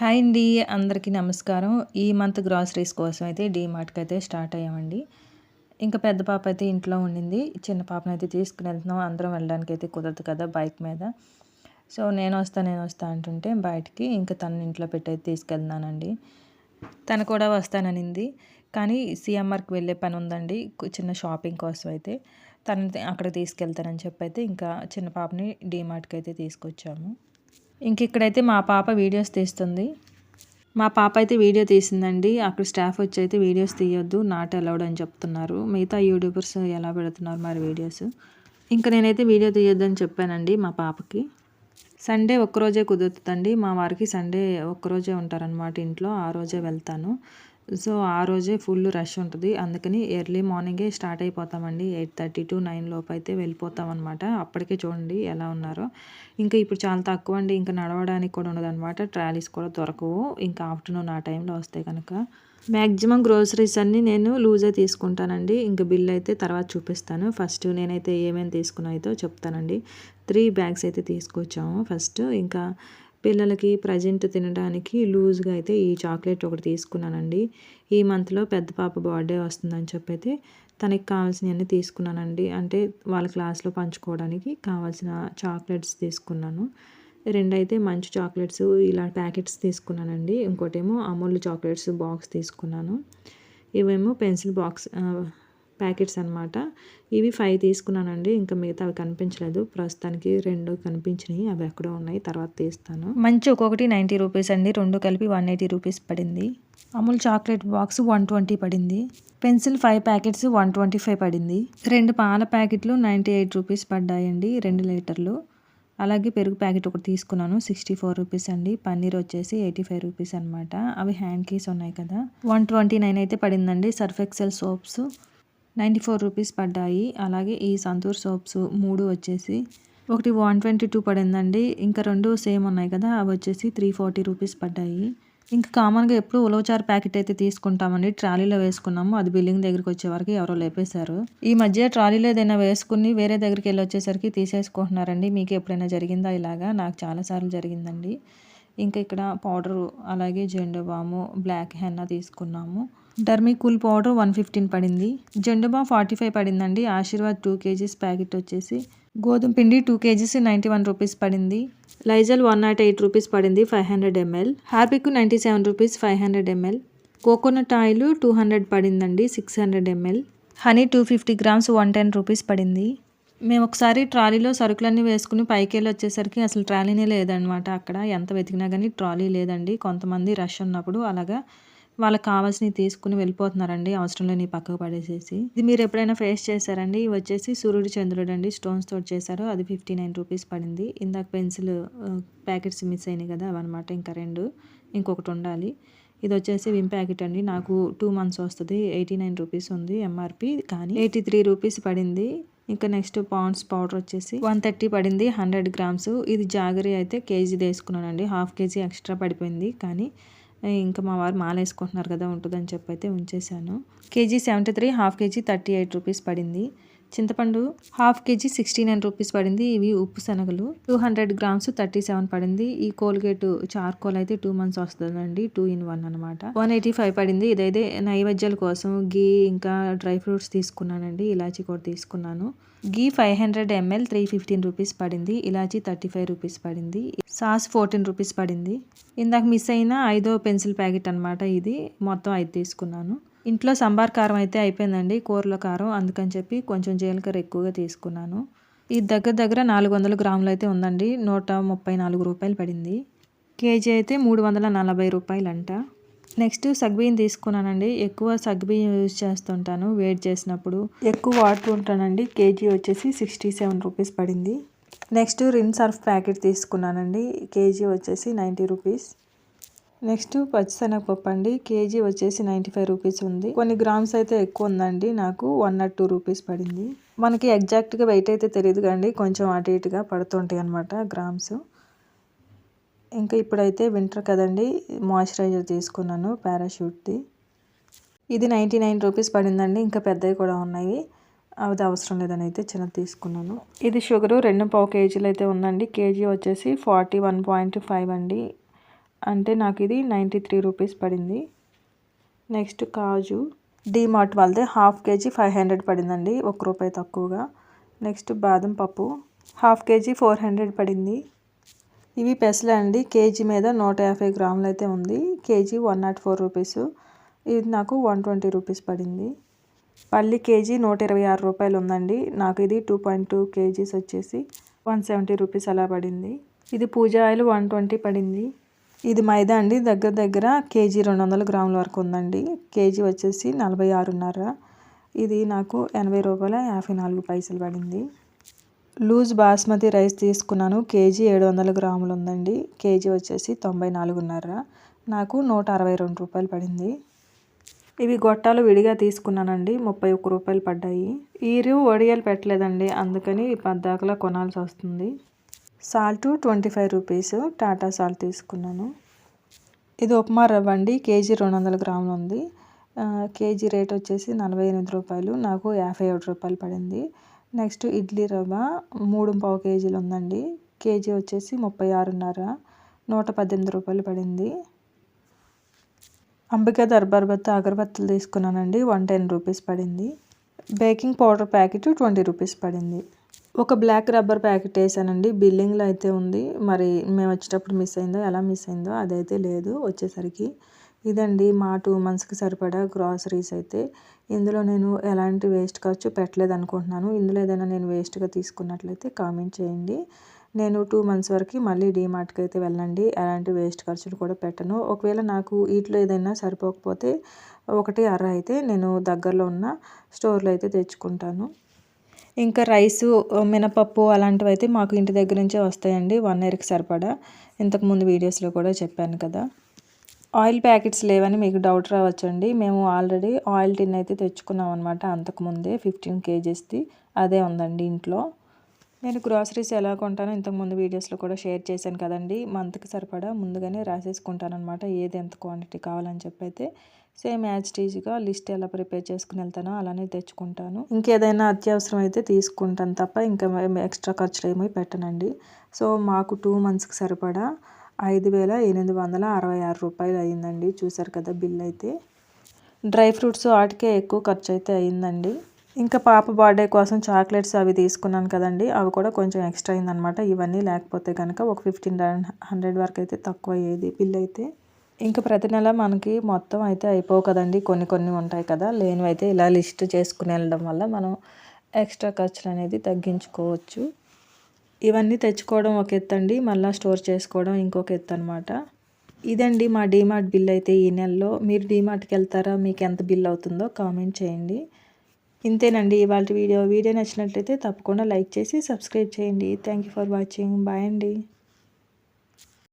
Hi అండి అందరికీ నమస్కారం. ఈ మంత్ గ్రాసరీస్ కోసం అయితే డీమార్ట్కి అయితే స్టార్ట్ అయ్యామండి. ఇంకా పెద్ద పాప అయితే ఇంట్లో ఉండింది. చిన్న పాపను అయితే తీసుకుని వెళ్తున్నాం. అందరం వెళ్ళడానికి అయితే కుదరదు కదా బైక్ మీద. సో నేను వస్తా నేను వస్తా అంటుంటే బయటికి ఇంకా తన ఇంట్లో పెట్టి అయితే తీసుకెళ్తున్నానండి. తను కూడా వస్తాననింది. కానీ సిఎంఆర్కి వెళ్ళే పని ఉందండి. చిన్న షాపింగ్ కోసం అయితే. తను అక్కడ తీసుకెళ్తానని చెప్పి అయితే ఇంకా చిన్న పాపని డీమార్ట్కి అయితే తీసుకొచ్చాము. ఇంక ఇక్కడైతే మా పాప వీడియోస్ తీస్తుంది. మా పాప అయితే వీడియో తీసిందండి. అక్కడ స్టాఫ్ వచ్చి అయితే వీడియోస్ తీయొద్దు నాట్ అలౌడ్ అని చెప్తున్నారు. మిగతా యూట్యూబర్స్ ఎలా పెడుతున్నారు మరి వీడియోస్? ఇంకా నేనైతే వీడియో తీయొద్దు అని చెప్పానండి మా పాపకి. సండే ఒక్కరోజే కుదురుతుందండి. మా వారికి సండే ఒక్కరోజే ఉంటారనమాట ఇంట్లో. ఆ రోజే వెళ్తాను. సో ఆ రోజే ఫుల్ రష్ ఉంటుంది. అందుకని ఎర్లీ మార్నింగే స్టార్ట్ అయిపోతామండి. ఎయిట్ థర్టీ టు నైన్ లోపు అయితే వెళ్ళిపోతాం అనమాట అప్పటికే చూడండి ఎలా ఉన్నారో. ఇంకా ఇప్పుడు చాలా తక్కువ అండి. ఇంకా నడవడానికి కూడా ఉండదు అనమాట ట్రాలీస్ కూడా దొరకవు. ఇంకా ఆఫ్టర్నూన్ ఆ టైంలో వస్తాయి కనుక. మ్యాక్సిమం గ్రోసరీస్ అన్నీ నేను లూజే తీసుకుంటానండి. ఇంకా బిల్ అయితే తర్వాత చూపిస్తాను. ఫస్ట్ నేనైతే ఏమేమి తీసుకున్నా అయితే చెప్తానండి. త్రీ బ్యాగ్స్ అయితే తీసుకొచ్చాము. ఫస్ట్ ఇంకా పిల్లలకి ప్రజెంట్ తినడానికి లూజ్గా అయితే ఈ చాక్లెట్ ఒకటి తీసుకున్నానండి. ఈ మంత్లో పెద్ద పాప బర్త్డే వస్తుందని చెప్పి అయితే తనకి కావాల్సినవన్నీ తీసుకున్నానండి. అంటే వాళ్ళ క్లాస్లో పంచుకోవడానికి కావాల్సిన చాక్లెట్స్ తీసుకున్నాను. రెండైతే మంచి చాక్లెట్స్ ఇలా ప్యాకెట్స్ తీసుకున్నానండి. ఇంకోటేమో అమూల్ చాక్లెట్స్ బాక్స్ తీసుకున్నాను. ఇవేమో పెన్సిల్ బాక్స్ ప్యాకెట్స్ అనమాట ఇవి ఫైవ్ తీసుకున్నానండి. ఇంకా మిగతా అవి కనిపించలేదు. ప్రస్తుతానికి రెండు కనిపించినాయి. అవి ఎక్కడో ఉన్నాయి. తర్వాత తీస్తాను. మంచి ఒక్కొక్కటి నైంటీ రూపీస్ అండి. రెండు కలిపి వన్ ఎయిటీ రూపీస్ పడింది. Amul chocolate box one twenty పడింది. Pencil five packets one twenty five పడింది. రెండు పాల ప్యాకెట్లు నైంటీ ఎయిట్ రూపీస్ పడ్డాయండి. రెండు లీటర్లు. అలాగే పెరుగు ప్యాకెట్ ఒకటి తీసుకున్నాను. సిక్స్టీ ఫోర్ రూపీస్ అండి. పన్నీర్ వచ్చేసి ఎయిటీ ఫైవ్ రూపీస్ అనమాట అవి హ్యాండ్ కీస్ ఉన్నాయి కదా. వన్ ట్వంటీ నైన్ అయితే పడిందండి. Surf Excel soaps ninety four rupees పడ్డాయి. అలాగే ఈ సంతూర్ సోప్స్ మూడు వచ్చేసి ఒకటి వన్ ట్వంటీ టూ పడిందండి. ఇంకా రెండు సేమ్ ఉన్నాయి కదా అవి వచ్చేసి త్రీ ఫార్టీ రూపీస్ పడ్డాయి. ఇంకా కామన్గా ఎప్పుడు ఉలవచారు ప్యాకెట్ అయితే తీసుకుంటామండి. ట్రాలీలో వేసుకున్నాము. అది బిల్లింగ్ దగ్గరికి వచ్చే వరకు ఎవరో లేపేశారు. ఈ మధ్య ట్రాలీలో ఏదైనా వేసుకుని వేరే దగ్గరికి వెళ్ళి వచ్చేసరికి తీసేసుకుంటున్నారండి. మీకు ఎప్పుడైనా జరిగిందా ఇలాగా? నాకు చాలాసార్లు జరిగిందండి. ఇంకా ఇక్కడ పౌడరు అలాగే జెండు బాము బ్లాక్ హెన్నా తీసుకున్నాము. Dermicool powder one fifteen పడింది. జెండు ఫార్టీ ఫైవ్ పడిందండి. ఆశీర్వాద్ టూ కేజీస్ ప్యాకెట్ వచ్చేసి. గోధుమ పిండి two kgs ninety one rupees పడింది. Lizol one nought eight rupees పడింది five hundred ml. Harpic ninety seven rupees five hundred ml. Coconut oil two hundred పడిందండి six hundred ml. Honey two fifty grams one ten rupees పడింది. మేము ఒకసారి ట్రాలీలో సరుకులన్నీ వేసుకుని పైకి వెళ్ళి వచ్చేసరికి అసలు ట్రాలీనే లేదనమాట అక్కడ. ఎంత వెతికినా కానీ ట్రాలీ లేదండి. కొంతమంది రష్ ఉన్నప్పుడు అలాగా వాళ్ళకి కావాల్సినవి తీసుకుని వెళ్ళిపోతున్నారండి అవసరం లేని పక్కకు పడేసేసి. ఇది మీరు ఎప్పుడైనా ఫేస్ చేశారండి? ఇవి వచ్చేసి సూర్యుడు చంద్రుడు అండి. స్టోన్స్ తోటి చేశారు. అది ఫిఫ్టీ నైన్ రూపీస్ పడింది. ఇందాక పెన్సిల్ ప్యాకెట్స్ మిస్ అయినాయి కదా అవన్నమాట ఇంకా రెండు ఇంకొకటి ఉండాలి. ఇది వచ్చేసి విమ్ ప్యాకెట్ అండి. నాకు టూ మంత్స్ వస్తుంది. ఎయిటీ నైన్ రూపీస్ ఉంది ఎంఆర్పి కానీ ఎయిటీ త్రీ రూపీస్ పడింది. ఇంకా నెక్స్ట్ పాండ్స్ పౌడర్ వచ్చేసి వన్ థర్టీ పడింది. Hundred grams. ఇది జాగరీ అయితే కేజీ తీసుకున్నానండి. హాఫ్ కేజీ ఎక్స్ట్రా పడిపోయింది. కానీ ఇంకా మా వారు మాల వేసుకుంటున్నారు కదా ఉంటుందని చెప్పి అయితే ఉంచేశాను. Kg seventy three half kg thirty eight rupees పడింది. చింతపండు half kg sixty nine rupees పడింది. ఇవి ఉప్పు శనగలు. Two hundred grams thirty seven పడింది. ఈ కోల్గేట్ చార్కోల్ అయితే టూ మంత్స్ వస్తుందండి. టూ ఇన్ వన్ అనమాట వన్ ఎయిటీ ఫైవ్ పడింది. ఇదైతే నైవేద్యాల కోసం గీ ఇంకా డ్రై ఫ్రూట్స్ తీసుకున్నానండి. ఇలాచీ కూడా తీసుకున్నాను. Ghee five hundred ml three fifteen rupees పడింది. ఇలాచీ థర్టీ ఫైవ్ రూపీస్ పడింది. సాస్ ఫోర్టీన్ రూపీస్ పడింది. ఇందాక మిస్ అయిన ఐదో పెన్సిల్ ప్యాకెట్ అనమాట ఇది. మొత్తం ఐదు తీసుకున్నాను. ఇంట్లో సంబార్ కారం అయితే అయిపోయిందండి కూరల కారం. అందుకని చెప్పి కొంచెం జీలకర్ర ఎక్కువగా తీసుకున్నాను. ఈ దగ్గర దగ్గర నాలుగు వందల గ్రాములు అయితే ఉందండి నూట ముప్పై నాలుగు రూపాయలు పడింది. కేజీ అయితే మూడు వందల నలభై రూపాయలంట. నెక్స్ట్ సగ్బియ్యం తీసుకున్నానండి ఎక్కువ సగ్బియ్యం యూజ్ చేస్తుంటాను వేడి చేసినప్పుడు. ఎక్కువ వాడుతూ ఉంటానండి కేజీ వచ్చేసి సిక్స్టీ సెవెన్ రూపీస్ పడింది. నెక్స్ట్ రిన్ సర్ఫ్ ప్యాకెట్ తీసుకున్నానండి కేజీ వచ్చేసి నైంటీ రూపీస్. నెక్స్ట్ పచ్చిశనగపప్పు అండి కేజీ వచ్చేసి నైంటీ ఫైవ్ రూపీస్ ఉంది. కొన్ని గ్రామ్స్ అయితే ఎక్కువ ఉందండి. నాకు వన్ నాట్ టూ రూపీస్ పడింది. మనకి ఎగ్జాక్ట్గా వెయిట్ అయితే తెలియదు కానీ కొంచెం అటు ఇటుగా పడుతుంటాయి అనమాట గ్రామ్స్. ఇంకా ఇప్పుడైతే వింటర్ కదండి. మాయిశ్చరైజర్ తీసుకున్నాను పారాషూట్ది. ఇది నైంటీ నైన్ రూపీస్ పడిందండి. ఇంకా పెద్దవి కూడా ఉన్నాయి. అది అవసరం లేదని అయితే చిన్నది తీసుకున్నాను. ఇది షుగరు రెండు పావు కేజీలు అయితే ఉందండి. కేజీ వచ్చేసి ఫార్టీ వన్ పాయింట్ ఫైవ్ అండి. అంటే నాకు ఇది నైంటీ త్రీ రూపీస్ పడింది. నెక్స్ట్ కాజు. డీమార్ట్ వాళ్ళదే హాఫ్ కేజీ ఫైవ్ హండ్రెడ్ పడిందండి ఒక రూపాయి తక్కువగా. నెక్స్ట్ బాదం పప్పు. హాఫ్ కేజీ ఫోర్ హండ్రెడ్ పడింది. ఇవి పెసలే అండి కేజీ మీద నూట యాభై గ్రాములు అయితే ఉంది. Kg one nought four rupees. ఇది నాకు వన్ ట్వంటీ రూపీస్ పడింది. పల్లి కేజీ నూట ఇరవై ఆరు రూపాయలు ఉందండి. నాకు ఇది టూ పాయింట్ టూ కేజీస్ వచ్చేసి వన్ సెవెంటీ రూపీస్ అలా పడింది. ఇది పూజ ఆయిల్ వన్ ట్వంటీ పడింది. ఇది మైదా అండి. దగ్గర దగ్గర కేజీ రెండు వందల గ్రాముల వరకు ఉందండి. కేజీ వచ్చేసి నలభై ఆరున్నర. ఇది నాకు ఎనభై రూపాయల యాభై నాలుగు పైసలు పడింది. లూజ్ బాస్మతి రైస్ తీసుకున్నాను. కేజీ ఏడు వందల గ్రాములు ఉందండి. కేజీ వచ్చేసి తొంభై నాలుగున్నర. నాకు నూట అరవై రెండు రూపాయలు పడింది. ఇవి గొట్టాలు విడిగా తీసుకున్నానండి. ముప్పై ఒక్క రూపాయలు పడ్డాయి. ఈరు వడియాలు పెట్టలేదండి. అందుకని పద్దాకలా కొనాల్సి వస్తుంది. Salt twenty five rupees. Tata salt తీసుకున్నాను. ఇది ఉప్మా రవ్వ అండి. కేజీ రెండు వందల గ్రాములు ఉంది. కేజీ రేట్ వచ్చేసి నలభై ఎనిమిది రూపాయలు. నాకు యాభై ఏడు రూపాయలు పడింది. నెక్స్ట్ ఇడ్లీ రవ్వ మూడు పావు కేజీలు ఉందండి. కేజీ వచ్చేసి ముప్పై ఆరున్నర. నూట పద్దెనిమిది రూపాయలు పడింది. అంబికా దర్బార్ బత్త అగరబత్తులు తీసుకున్నానండి. వన్ టెన్ రూపీస్ పడింది. Baking powder packet twenty rupees పడింది. ఒక బ్లాక్ రబ్బర్ ప్యాకెట్ వేసానండి. బిల్లింగ్లో అయితే ఉంది. మరి మేము వచ్చేటప్పుడు మిస్ అయిందో ఎలా మిస్ అయిందో అదైతే లేదు వచ్చేసరికి. ఇదండి మా టూ మంత్స్కి సరిపడా గ్రాసరీస్ అయితే. ఇందులో నేను ఎలాంటి వేస్ట్ ఖర్చు పెట్టలేదు అనుకుంటున్నాను ఇందులో ఏదైనా నేను వేస్ట్గా తీసుకున్నట్లయితే కామెంట్ చేయండి. నేను టూ మంత్స్ వరకు మళ్ళీ డీమార్ట్కి అయితే వెళ్ళండి ఎలాంటి వేస్ట్ ఖర్చులు కూడా పెట్టను. ఒకవేళ నాకు వీటిలో ఏదైనా సరిపోకపోతే ఒకటి అర అయితే నేను దగ్గరలో ఉన్న స్టోర్లో అయితే తెచ్చుకుంటాను. ఇంకా రైసు మినపప్పు అలాంటివి అయితే మాకు ఇంటి దగ్గర నుంచే వస్తాయండి వన్ ఇయర్కి సరిపడా. ఇంతకుముందు వీడియోస్లో కూడా చెప్పాను కదా. ఆయిల్ ప్యాకెట్స్ లేవని మీకు డౌట్ రావచ్చండి. మేము ఆల్రెడీ ఆయిల్ టిన్ అయితే తెచ్చుకున్నాం అనమాట అంతకుముందే ఫిఫ్టీన్ కేజీస్ది. అదే ఉందండి ఇంట్లో. నేను గ్రాసరీస్ ఎలా కొంటానో ఇంతకుముందు వీడియోస్లో కూడా షేర్ చేశాను కదండి. మంత్కి సరిపడా ముందుగానే రాసేసుకుంటాను అనమాట ఏది ఎంత క్వాంటిటీ కావాలని చెప్పి అయితే సేమ్ యాజ్ టీజ్గా లిస్ట్ ఎలా ప్రిపేర్ చేసుకుని వెళ్తానో అలానే తెచ్చుకుంటాను. ఇంకేదైనా అత్యవసరం అయితే తీసుకుంటాను తప్ప ఇంకా ఎక్స్ట్రా ఖర్చులు ఏమీ పెట్టనండి. సో మాకు టూ మంత్స్కి సరిపడా ఐదు వేల ఎనిమిది వందల అరవై ఆరు రూపాయలు అయిందండి. చూసారు కదా బిల్ అయితే. డ్రై ఫ్రూట్స్ వాటికే ఎక్కువ ఖర్చు అయితే అయిందండి. ఇంకా పాప బర్త్డే కోసం చాక్లెట్స్ అవి తీసుకున్నాను కదండి. అవి కూడా కొంచెం ఎక్స్ట్రా అయిందనమాట. ఇవన్నీ లేకపోతే కనుక ఒక ఫిఫ్టీన్ హండ్రెడ్ వరకు అయితే తక్కువ అయ్యేది బిల్ అయితే. ఇంకా ప్రతి నెల మనకి మొత్తం అయితే అయిపోవు కదండి. కొన్ని కొన్ని ఉంటాయి కదా. లేనివైతే అయితే ఇలా లిస్ట్ చేసుకుని వెళ్ళడం వల్ల మనం ఎక్స్ట్రా ఖర్చులు అనేది తగ్గించుకోవచ్చు. ఇవన్నీ తెచ్చుకోవడం ఒక ఎత్తు అండి. మళ్ళీ స్టోర్ చేసుకోవడం ఇంకొక ఎత్తు అనమాట ఇదండి మా డీమార్ట్ బిల్ అయితే ఈ నెలలో. మీరు డీమార్ట్కి వెళ్తారా? మీకు ఎంత బిల్ అవుతుందో కామెంట్ చేయండి. ఇంతేనండి ఇవాళ వీడియో. వీడియో నచ్చినట్లయితే తప్పకుండా లైక్ చేసి సబ్స్క్రైబ్ చేయండి. Thank you for watching. Bye అండి.